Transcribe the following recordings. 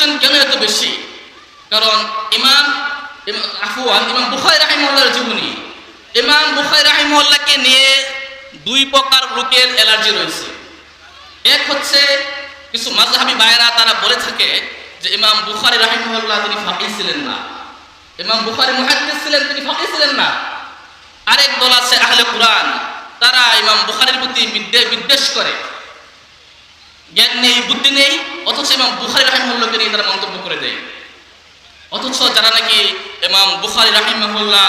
করছেন কেন এত বেশি? কারণ ইমাম আফওয়ান, ইমাম বুখারি রাহিমুল্লাহর জীবনী। ইমাম বুখারি রাহিমুল্লাহকে নিয়ে দুই প্রকার লোকের অ্যালার্জি রয়েছে। এক হচ্ছে কিছু মাযহাবী ভাইয়েরা তারা বলে থাকে যে ইমাম বুখারি রাহিমুল্লাহ তিনি ফাঁকি ছিলেন না। ইমাম বুখারি মুহাদ্দিস ছিলেন, তিনি ফাঁকি ছিলেন না। আরেক দল আছে আহলে কোরআন, তারা ইমাম বুখারির প্রতি বিদ্বে- বিদ্বেষ করে। জ্ঞান নেই, বুদ্ধি নেই, অথচ ইমাম বুখারি রাহিমুল্লাহকে নিয়ে তারা মন্তব্য করে দেয়। অথচ যারা নাকি ইমাম বুখারি রাহিমাহুল্লাহ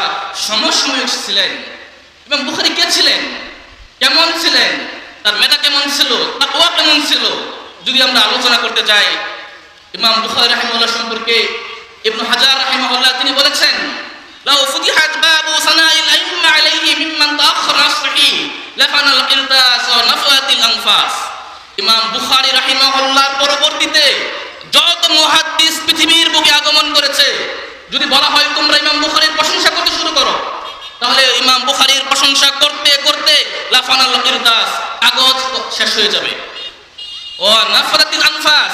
সমসাময়িক ছিলেন, ইমাম বুখারি কে ছিলেন? কেমন ছিলেন? তার মেধা কেমন ছিল? তাকওয়া কেমন ছিল? যদি আমরা আলোচনা করতে যাই, ইমাম বুখারি রাহিমাহুল্লাহ সম্পর্কে ইবনু হাজার রাহিমাহুল্লাহ তিনি বলেছেন, লাউ ফুতিহাত বাবু সানাইল আইম্মা আলাইহি মিম্মান তাআখার লাফানাল কিরদাস ওয়া নাফাতিল আনফাস। ইমাম বুখারী রাহিমাহুল্লাহর পরবর্তীতে যত মুহাদ্দিস পৃথিবীর বুকে আগমন করেছে, যদি বলা হয় তোমরা ইমাম বুখারীর প্রশংসা করতে শুরু করো, তাহলে ইমাম বুখারীর প্রশংসা করতে করতে লাফানাল কিরদাস কাগজ শেষ হয়ে যাবে। ও নাফরাতিল আনফাস,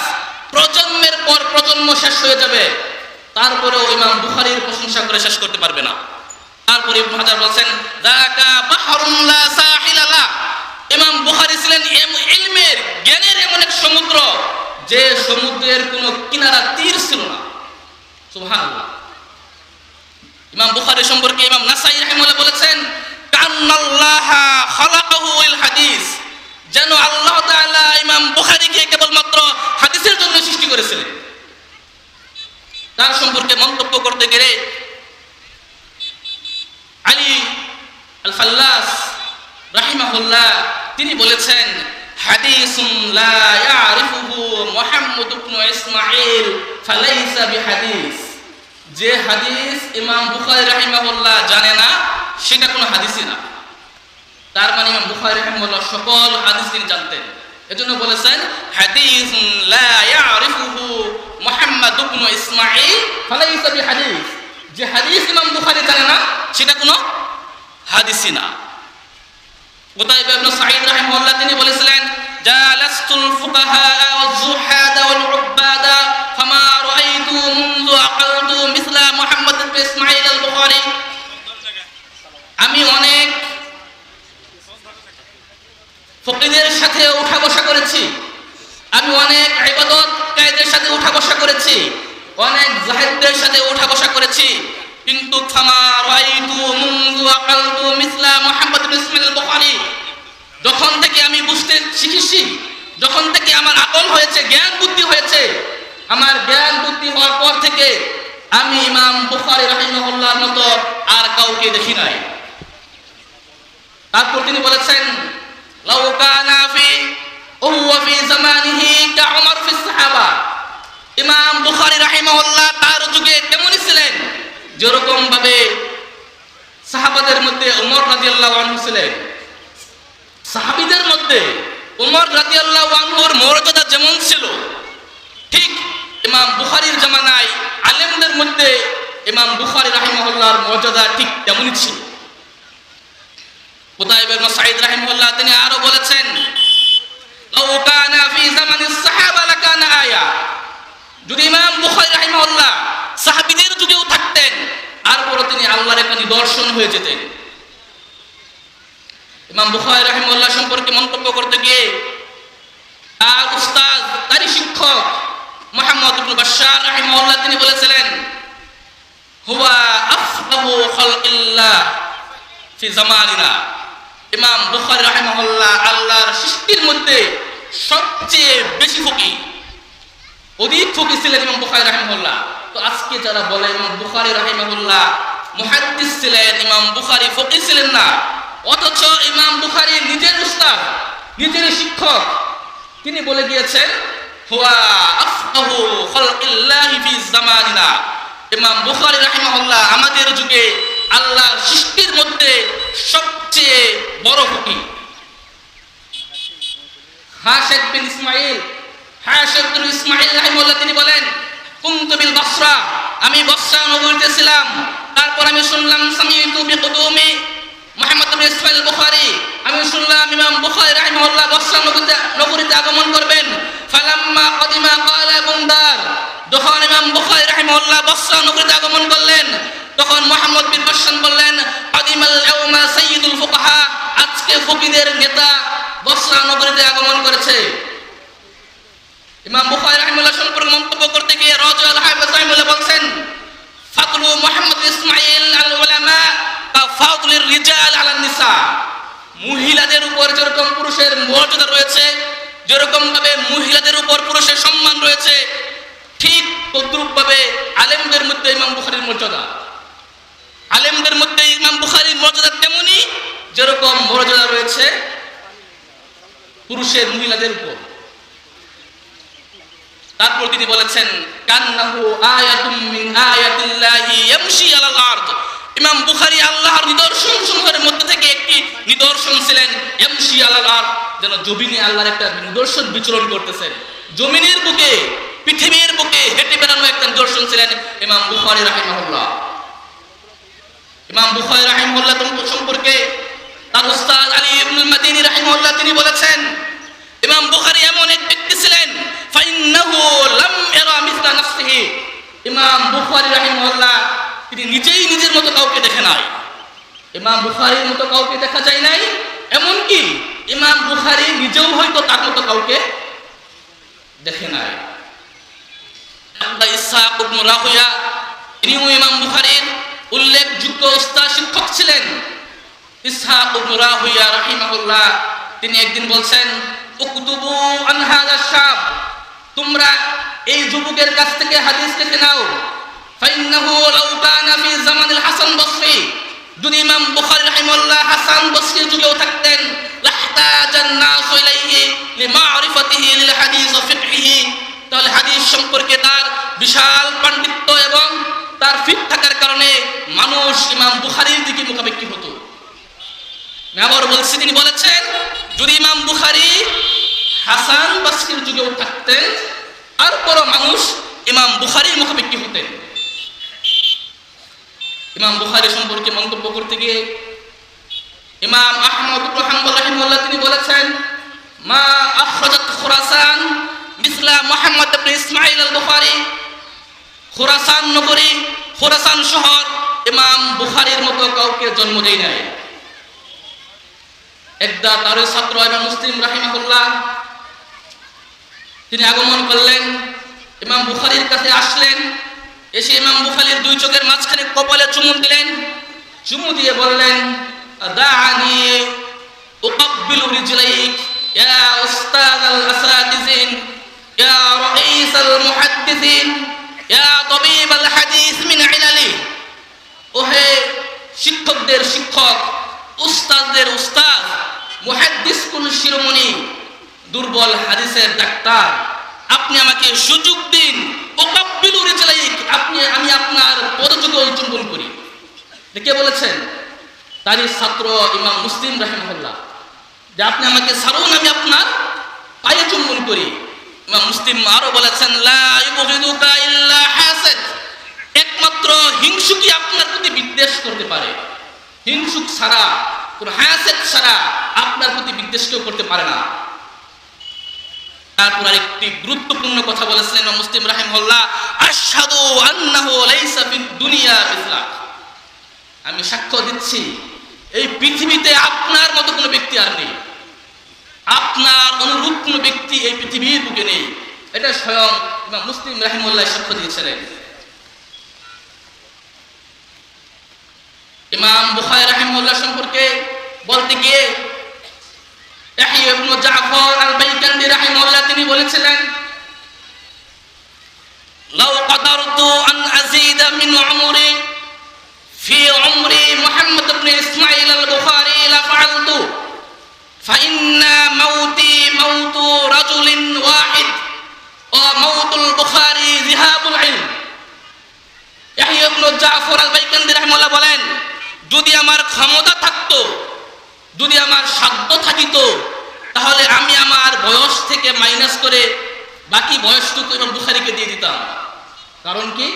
প্রজন্মের পর প্রজন্ম শেষ হয়ে যাবে। তারপরেও ইমাম বুখারির প্রশংসা করে শেষ করতে পারবে না। তারপরে হাজার বলছেন, যাকা বাহরুন লা সাহিলা লা ইমাম বুখারী ছিলেন ইলমের জ্ঞানের এমন এক সমুদ্র যে সমুদ্রের কোনো কিনারা তীর ছিল না। সুবহানাল্লাহ। ইমাম বুখারী সম্পর্কে ইমাম নাসাই রাহিমাহুল্লাহ বলেছেন, কান্নাল্লাহা খালাকাহু ইল হাদিস। যেন আল্লাহ তাআলা ইমাম বুখারীকে কেবলমাত্র হাদিসের জন্য সৃষ্টি করেছিলেন। তার সম্পর্কে মন্তব্য করতে গেলে আলী আল ফাল্লাস রাহিমাহুল্লাহ, তিনি বলেছেন, হাদিসুন লা ইয়ারিফুহু মুহাম্মদ ইবনে ইসমাঈল, ফালাইসা বিহাদিস। যে হাদিস ইমাম বুখারী রাহিমাহুল্লাহ জানে না, সেটা কোনো হাদিসই না। তার মানে ইমাম বুখারী রাহিমাহুল্লাহ সকল হাদিস তিনি জানতেন। এজন্য বলেছেন, হাদিসুন লা ইয়ারিফুহু মুহাম্মদ ইবনে ইসমাঈল, ফালাইসা বিহাদিস। যে হাদিস ইমাম বুখারী জানে না, সেটা কোনো হাদিসই না। কুতাইবা ইবনে সাঈদ রাহিমাহুল্লাহ, তিনি বলেছিলেন, জালাস্তুল ফুকাহা ওয়াজ যুহাদা ওয়াল উব্বাদা, ফামা রাআইতু মুনযু আকালতু মিসলা মুহাম্মদ ইবনে ইসমাঈল আল বুখারী আমি অনেক ফকিদের সাথে উঠা বসা করেছি। আমি অনেক ইবাদত কায়দের সাথে উঠা বসা করেছি। অনেক জাহিদদের সাথে উঠা বসা করেছি। কিন্তু রাইতু যখন থেকে আমি বুঝতে শিখেছি, যখন থেকে আমার আকল হয়েছে, জ্ঞান বুদ্ধি হয়েছে, আমার জ্ঞান বুদ্ধি হওয়ার পর থেকে আমি ইমাম বুখারী রাহিমাহুল্লাহর মতো আর কাউকে দেখি নাই। তারপর তিনি বলেছেন, লাউ কানা ফি হুয়া ফি জামানিহি কা উমর ফি সাহাবা। ইমাম বুখারী রাহিমাহুল্লাহ তার যুগে কেমনই ছিলেন? যেরকম ভাবে সাহাবাদের মধ্যে উমর রাদিয়াল্লাহু আনহু ছিলেন, সাহাবিদের মধ্যে উমর রাদিয়াল্লাহু আনহুর মর্যাদা যেমন ছিল, ঠিক ইমাম বুখারীর জামানায় আলেমদের মধ্যে ইমাম বুখারী রাহিমাহুল্লাহর মর্যাদা ঠিক তেমনই ছিল। কুতাইব ইবনে সাঈদ রাহিমাহুল্লাহ তিনি আরও বলেছেন, লাউ কানা ফি জামানিস সাহাবা আয়া। যদি ইমাম বুখারী রাহিমাহুল্লাহ সাহাবীদের যুগেও থাকতেন, তারপরও তিনি আল্লাহর একটা নিদর্শন হয়ে যেতেন। ইমাম বুখারী রাহিমাহুল্লাহ সম্পর্কে মন্তব্য করতে গিয়ে তার উস্তাদ, তারই শিক্ষক মুহাম্মদ ইবনে বাশশার রাহিমাহুল্লাহ তিনি বলেছিলেন, হুয়া আফদাহু খালকিল্লাহ ফি জামানিনা। ইমাম বুখারী রাহিমাহুল্লাহ আল্লাহর সৃষ্টির মধ্যে সবচেয়ে বেশি ফকি অধিক ফকি ছিলেন ইমাম বুখারী রাহিমাহুল্লাহ। তো আজকে যারা বলে ইমাম বুখারী রাহিমাহুল্লাহ, মুহাদ্দিস ছিলেন, ইমাম বুখারী ফকি ছিলেন না, অথচ ইমাম বুখারী নিজের উস্তাদ, নিজের শিক্ষক, তিনি বলে গিয়েছেন হুয়া আফকাহু খালকিল্লাহি ফি জামানিনা। ইমাম বুখারী রাহিমাহুল্লাহ আমাদের যুগে আল্লাহ সৃষ্টির মধ্যে সবচেয়ে বড় ফকি। হাশেদ বিন ইসমাইল হাশেদ বিন ইসমাইল রাহিমাহুল্লাহ তিনি বলেন কুনতু বসরা। আমি বসরা নগরীতে ছিলাম। তারপর আমি শুনলাম সামিউতু বিকুদুমি মুহাম্মদ ইবনে ইসমাইল বুখারী। আমি শুনলাম, ইমাম বুখারী রাহিমাহুল্লাহ বসরা নগরীতে নগরীতে আগমন করবেন। ফালাম্মা কদিমা ক্বালা বুন্দার যখন ইমাম বুখারী রাহিমাহুল্লাহ বসরা নগরীতে আগমন করলেন, তখন মোহাম্মদ বিন বসরান বললেন, আদিমাল ইয়াউমা সাইয়্যিদুল ফুকাহা। আজকে ফকিদের নেতা বসরা নগরীতে আগমন করেছে। ইমাম বুখারী রাহিমাহুল্লাহ সম্পর্কে মন্তব্য করতে গিয়ে রাজুল হাফেজ রাহিমাহুল্লাহ বলছেন, ফাতলু মুহাম্মদ ইসমাঈল আল উলামা কা ফাদলির রিজাল আলান নিসা। মহিলাদের উপর যেরকম পুরুষের মর্যাদা রয়েছে যেরকম ভাবে মহিলাদের উপর পুরুষের সম্মান রয়েছে, ঠিক তদ্রুপ ভাবে আলেমদের মধ্যে ইমাম বুখারীর মর্যাদা। আলেমদের মধ্যে ইমাম বুখারীর মর্যাদা তেমনি যেরকম মর্যাদা রয়েছে পুরুষের মহিলাদের উপর। তারপর তিনি বলেছেন, কান্নাহু আয়াতুম মিন আয়াতিল্লাহি ইয়ামশি আলাল আরদ। ইমাম বুখারী আল্লাহর নিদর্শন সমূহের মধ্যে থেকে একটি নিদর্শন ছিলেন, ইয়ামশি আলাল আরদ। যেন জমিনে আল্লাহর একটা নিদর্শন বিচরণ করতেছেন জমিনের বুকে, পৃথিবীর বুকে হেঁটে বেড়ানো একটা নিদর্শন ছিলেন ইমাম বুখারী রাহিমাহুল্লাহ। ইমাম বুখারী রাহিমাহুল্লাহ সম্পর্কে তার উস্তাদ আলী ইবনুল মাদিনী রাহিমাহুল্লাহ তিনি বলেছেন ইমাম বুখারী এমন এক ব্যক্তি ছিলেন, ফাইন্নাহু লাম ইয়ারা মিসলা নাফসিহি। ইমাম বুখারী রাহিমাহুল্লাহ, তিনি নিজেই নিজের মতো কাউকে দেখে নাই। ইমাম বুখারীর মতো কাউকে দেখা যায় নাই এমন কি ইমাম বুখারী নিজেও হয়তো তার মতো কাউকে দেখে নাই। আল্লাহ ইসহাক ইবনে রাহুয়া, তিনিও ইমাম বুখারীর উল্লেখযোগ্য উস্তাদ শিক্ষক ছিলেন। ইসহাক ইবনে রাহুয়া রাহিমাহুল্লাহ, তিনি একদিন বলছেন উকতুবু আন হাযা শাব। তোমরা এই যুবকের কাছ থেকে হাদিস লিখে নাও। ফাইন্নাহু লাউ কানা ফি জামানিল হাসান বসরি। যদি ইমাম বুখারী রাহিমাহুল্লাহ হাসান বসরির যুগেও থাকতেন, লাহতাজান নাস ইলাইহি লিমারিফাতিহি লিল হাদিস ওয়া ফিকহিহি। তাহলে হাদিস সম্পর্কে তার বিশাল পাণ্ডিত্য এবং তার ফিট থাকার কারণে মানুষ ইমাম বুখারীর দিকে মুখাপেক্ষি হতো। আবার বলছি, তিনি বলেছেন, যদি ইমাম বুখারী হাসান বাসরির যুগেও থাকতেন তারপরও মানুষ ইমাম বুখারীর মুখাপেক্ষি হতেন। ইমাম বুখারী সম্পর্কে মন্তব্য করতে গিয়ে ইমাম আহমদ হাম্বল রাহিমাহুল্লাহ তিনি বলেছেন, মা আখরাজাত খুরাসান মিসলা মুহাম্মদ ইবনে আল বুখারী খুরাসান নগরী, খুরাসান শহর ইমাম বুখারীর মতো কাউকে জন্ম দেয় নাই। একদা তার ছাত্র ইমাম মুসলিম রাহিমাহুল্লাহ, তিনি আগমন করলেন ইমাম বুখারীর কাছে আসলেন, এসে ইমাম বুখারীর দুই চোখের মাঝখানে কপালে চুমু দিলেন, চুমু দিয়ে বললেন দাআনি উকাব্বিলু রিজলাইক, ইয়া উস্তাদ আল শিক্ষকদের, শিক্ষক, উস্তাদদের, উস্তাদ মুহাদ্দিস কুল শিরোমণি, দুর্বল হাদিসের ডাক্তার, আপনি আমাকে সুযোগ দিন, ওকাব্বিলু রিজলাইক, আপনি, আমি আপনার পদযুগল চুম্বন করি। কে বলেছেন? তারই ছাত্র ইমাম মুসলিম রাহিমাহুল্লাহ, যে আপনি আমাকে ছাড়ুন, আমি আপনার পায়ে চুম্বন করি। ইমাম মুসলিম আরও বলেছেন, লা ইবগিদুকা ইল্লা হাসাদ। একমাত্র হিংসুকই আপনার প্রতি বিদ্বেষ করতে পারে। হিংসুক ছাড়া কোন হায়াসেট ছাড়া আপনার প্রতি বিদ্বেষ কেউ করতে পারে না। তারপর আরেকটি গুরুত্বপূর্ণ কথা বলেছেন মুসলিম রাহিমাহুল্লাহ, আশহাদু আন্নাহু লাইসা ফিদ দুনিয়া মিসলাক। আমি সাক্ষ্য দিচ্ছি, এই পৃথিবীতে আপনার মতো কোনো ব্যক্তি আর নেই। আপনার অনুরূপ কোনো ব্যক্তি এই পৃথিবীর বুকে নেই। এটা স্বয়ং মুসলিম রাহিমুল্লাহ সাক্ষ্য দিয়েছিলেন। ইমাম বুখারী রাহিমুল্লাহ সম্পর্কে বলতে গিয়ে ইয়াহইয়া ইবনে জাফর আল বাইকান্দি রাহিমাহুল্লাহ তিনি বলেছিলেন লাউ কাদারতু আন আযীদা মিন উমরি في عمري محمد بن إسماعيل البخاري لفعلت فإن موتي موت رجل واحد وموت البخاري ذهاب العلم ইয়াহিয়া ইবনে জাফর আল বাইকান্দি রাহিমাহুল্লাহ বলেন যদি আমার ক্ষমতা থাকতো, যদি আমার সাধ্য থাকিত, তাহলে আমি আমার বয়স থেকে মাইনাস করে বাকি বয়সটুকু ইমাম বুখারীকে দিয়ে দিতাম। কারণ কি?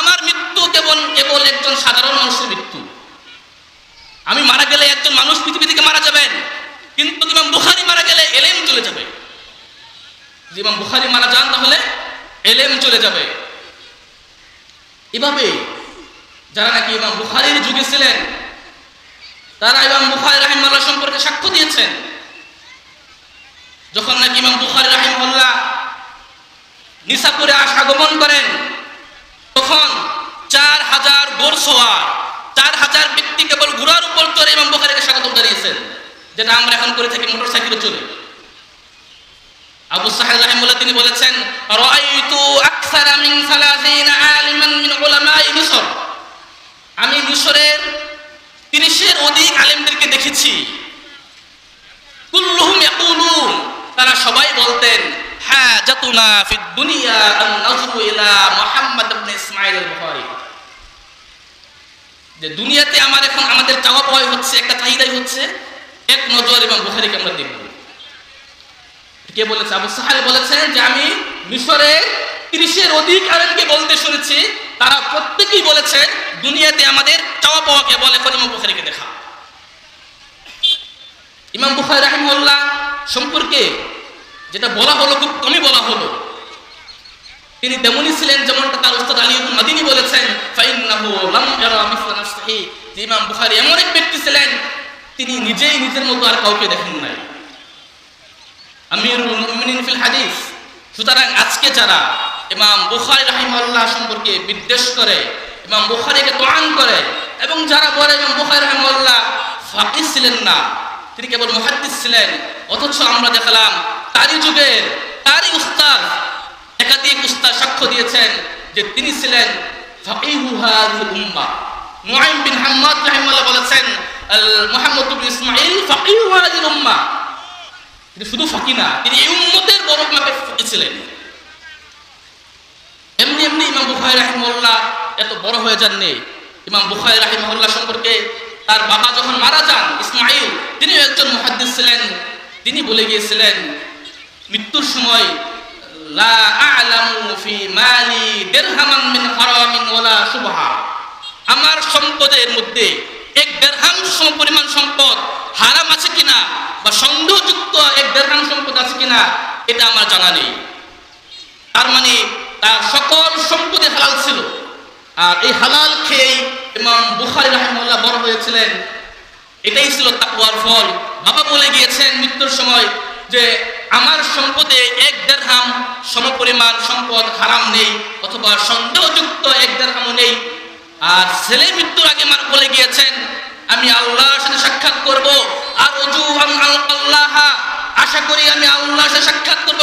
আমার মৃত্যু কেবল কেবল একজন সাধারণ মানুষের মৃত্যু। আমি মারা গেলে একজন মানুষ পৃথিবী থেকে মারা যাবেন, কিন্তু ইমাম বুখারী মারা গেলে এলেম চলে যাবে। যে ইমাম বুখারি মারা যান, তাহলে এলেম চলে যাবে। এভাবে যারা নাকি ইমাম বুখারির যুগে ছিলেন, তারা ইমাম বুখারি রাহিমাল্লাহ সম্পর্কে সাক্ষ্য দিয়েছেন। যখন নাকি ইমাম বুখারি রাহিমাল্লাহ নিসাপুরে আস আগমন করেন, তখন চার হাজার গোরসোয়ার চার হাজার ব্যক্তি কেবল ঘোড়ার উপর চড়ে ইমাম বুখারিকে স্বাগত জানিয়েছেন যেটা আমরা এখন করে থাকি মোটর সাইকেলে চলে আবু সাহেব রাহিমুল্লাহ তিনি বলেছেন, রাআইতু আকসারা মিন 30 আমি মিশরের 30 এর অধিক আলেমদেরকে দেখেছি। তারা সবাই বলতেন ফিদ দুনিয়া আন নাজরু ইলা মুহাম্মদ ইবনে দুনিয়াতে আমার এখন, আমাদের চাওয়া পাওয়াই হচ্ছে, একটা চাহিদাই হচ্ছে, এক নজর এবং বুখারীকে আমরা দেখব। কে বলেছে? আবু সাহাল বলেছেন যে আমি মিশরে তিরিশের অধিক আলেমকে বলতে শুনেছি, তারা প্রত্যেকেই বলেছে, দুনিয়াতে আমাদের চাওয়া পাওয়াকে বলে এখন বুখারীকে দেখা। ইমাম বুখারী রাহিমাহুল্লাহ সম্পর্কে যেটা বলা হলো, খুব কমই বলা হলো, তিনি তেমনই ছিলেন যেমনটা তার উস্তাদ আলী মাদিনী বলেছেন ইমাম বুখারী এমন এক ব্যক্তি ছিলেন, তিনি নিজেই নিজের মতো আর কাউকে দেখেন নাই। আমিরুল ফিল হাদিস। সুতরাং আজকে যারা ইমাম বুখারী রাহিমাহুল্লাহ সম্পর্কে বিদ্বেষ করে, ইমাম বুখারীকে তোয়ান করে, এবং যারা বলে ইমাম বুখারী রাহিমাহুল্লাহ, ফাকিহ ছিলেন না তিনি কেবল মুহাদ্দিস ছিলেন, অথচ আমরা দেখলাম তারই যুগের, তারই উস্তাদ, একাধিক উস্তাদ সাক্ষ্য দিয়েছেন যে তিনি ছিলেন মুআইম বিন হাম্মাদ রাহিমাহুল্লাহ বলেছেন, আল মুহাম্মদ ইবনে ইসমাঈল ফাকিহু হাযিহিল উম্মাহ শুধু ফাঁকি না, তিনি এই উম্মতের বড় ফাঁকি ছিলেন। এমনি ইমাম বুখারী রাহিমাহুল্লাহ? এত বড় হয়ে যাননি ইমাম বুখারী রাহিমাহুল্লাহ সম্পর্কে তার বাবা যখন মারা যান, ইসমাইল তিনি একজন মুহাদ্দিস ছিলেন। তিনি বলে গিয়েছিলেন, মৃত্যুর সময়, লা আ'লামু শুবহা। আমার সম্পদের মধ্যে এক দেড়হাম সমপরিমাণ সম্পদ হারাম আছে কিনা বা সন্দেহযুক্ত এক দেড়হাম সম্পদ আছে কিনা, এটা আমার জানা নেই। তার মানে তার সকল সম্পদে হালাল ছিল। আর এই হালাল খেয়েই ইমাম বুখারি রাহিমাহুল্লাহ বড় হয়েছিলেন। এটাই ছিল তাকওয়ার ফল। বাবা বলে গিয়েছেন মৃত্যুর সময় যে, আমার সম্পদে এক দেড়হাম সমপরিমাণ সম্পদ হারাম নেই অথবা সন্দেহযুক্ত এক দেড়হামও নেই। আর ছেলে মৃত্যুর আগে মার বলে গিয়েছেন, আমি আল্লাহর সাথে সাক্ষাৎ করব। আর অজু আল্লাহ আশা করি আমি আল্লাহর সাথে সাক্ষাৎ করব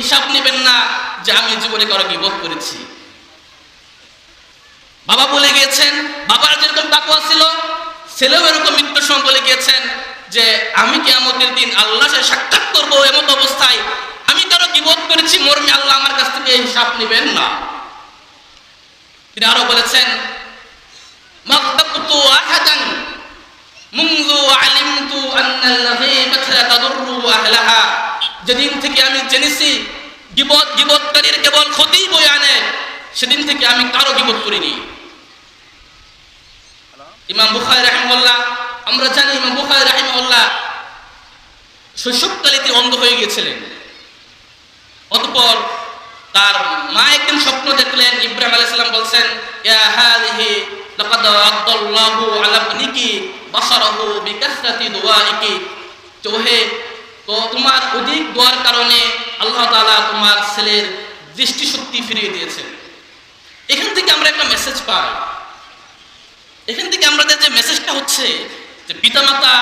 হিসাব নেবেন না যে আমি জীবনে কারো বিপদ করেছি বাবা বলে গিয়েছেন বাবার যেরকম তাকুয়া ছিল ছেলেও এরকম মৃত্যুর সময় বলে গিয়েছেন যে আমি কিয়ামতের দিন আল্লাহর সাথে সাক্ষাৎ করব এমন অবস্থায় আমি কারো বিপদ করেছি মর্মে আল্লাহ আমার কাছ থেকে হিসাব নেবেন না তিনি আরো বলেছেন মাগতাবতু আহাদান منذ علمت أن الغيبة تضر أهلها যেদিন থেকে আমি জেনেছি, গিবত গিবতকারীর কেবল ক্ষতি বই আনে, সেদিন থেকে আমি কারও গিবত করিনি। ইমাম বুখারী রাহিমাহুল্লাহ, আমরা জানি ইমাম বুখারী রাহিমাহুল্লাহ শৈশবকালে অন্ধ হয়ে গিয়েছিলেন। অতঃপর তার মা একদিন স্বপ্ন দেখলেন, ইব্রাহিম আলাইহিস সালাম বলছেন, ইয়া হাযিহি, লাকাদ আদাল্লাহু আলা ইবনিকি বাসারাহু বিকাসরাতি দুআইকি। তো হে তো তোমার অধিক দোয়ার কারণে আল্লাহ তাআলা তোমার ছেলের দৃষ্টিশক্তি ফিরিয়ে দিয়েছেন। এখান থেকে আমরা একটা মেসেজ পাই। এখান থেকে আমাদের যে মেসেজটা হচ্ছে যে পিতামাতা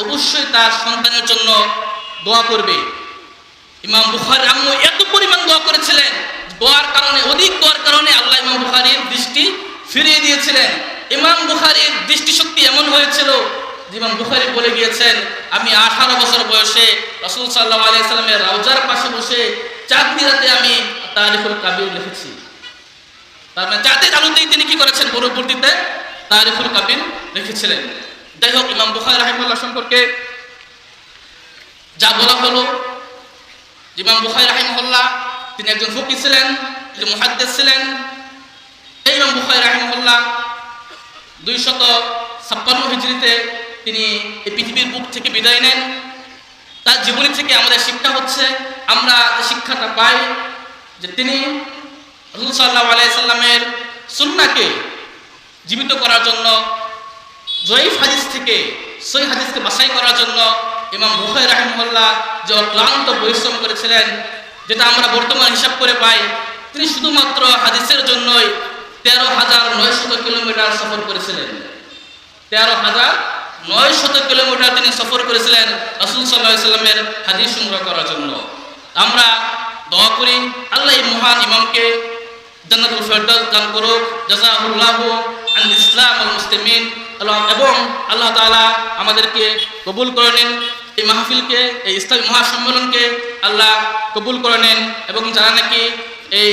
অবশ্যই তার সন্তানের জন্য দোয়া করবে। ইমাম বুখারি আম্মু এত পরিমাণ দোয়া করেছিলেন, দোয়ার কারণে, অধিক দোয়ার কারণে আল্লাহ ইমাম বুখারির দৃষ্টি ফিরিয়ে দিয়েছিলেন। ইমাম বুখারির দৃষ্টিশক্তি এমন হয়েছিল ইমাম বুখারি বলে গিয়েছেন, আমি আঠারো বছর বয়সে রসুল সাল্লাহ আলিয়া সাল্লামের রাউজার পাশে বসে চাঁদনি রাতে আমি তারিফুল কাবির লিখেছি। তার মানে চাঁদের আলোতেই তিনি কি করেছেন? পরবর্তীতে তারিফুল কাবির লিখেছিলেন। যাই হোক, ইমাম বুখারি রাহিমুল্লাহ সম্পর্কে যা বলা হলো, ইমাম বুখারি রাহিমহল্লা তিনি একজন ফকি ছিলেন, তিনি মুহাদ্দিস ছিলেন। এই ইমাম বুখারি রাহিমহল্লা দুইশত ছাপ্পান্ন হিজড়িতে তিনি এই পৃথিবীর বুক থেকে বিদায় নেন। তার জীবনী থেকে আমাদের শিক্ষা হচ্ছে, আমরা শিক্ষাটা পাই যে তিনি রসুল সাল্লাহ আলাইসাল্লামের সুন্নাকে জীবিত করার জন্য, জয়ীফ হাদিস থেকে সই হাদিসকে বাছাই করার জন্য ইমাম বুখাই রাহিমুল্লাহ যে অক্লান্ত পরিশ্রম করেছিলেন, যেটা আমরা বর্তমান হিসাব করে পাই, তিনি শুধুমাত্র হাদিসের জন্যই তেরো হাজার নয়শত কিলোমিটার সফর করেছিলেন। তেরো হাজার নয় শত কিলোমিটার তিনি সফর করেছিলেন রসুল সাল্লাহ সাল্লামের হাদিস সংগ্রহ করার জন্য। আমরা দোয়া করি, আল্লাহ মহান ইমামকে দান করুক জাযাহুল্লাহু আন ইসলাম আল মুসলিমিন এবং আল্লাহ তাআলা আমাদেরকে কবুল করে নিন, এই মাহফিলকে, এই ইসলামী মহাসম্মেলনকে আল্লাহ কবুল করে নেন এবং যারা নাকি এই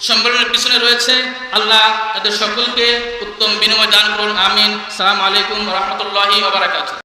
সম্মেলনের পিছনে রয়েছে আল্লাহ তাদের সকলকে উত্তম বিনিময় দান করুন আমিন। সালাম আলাইকুম রহমতুল্লাহি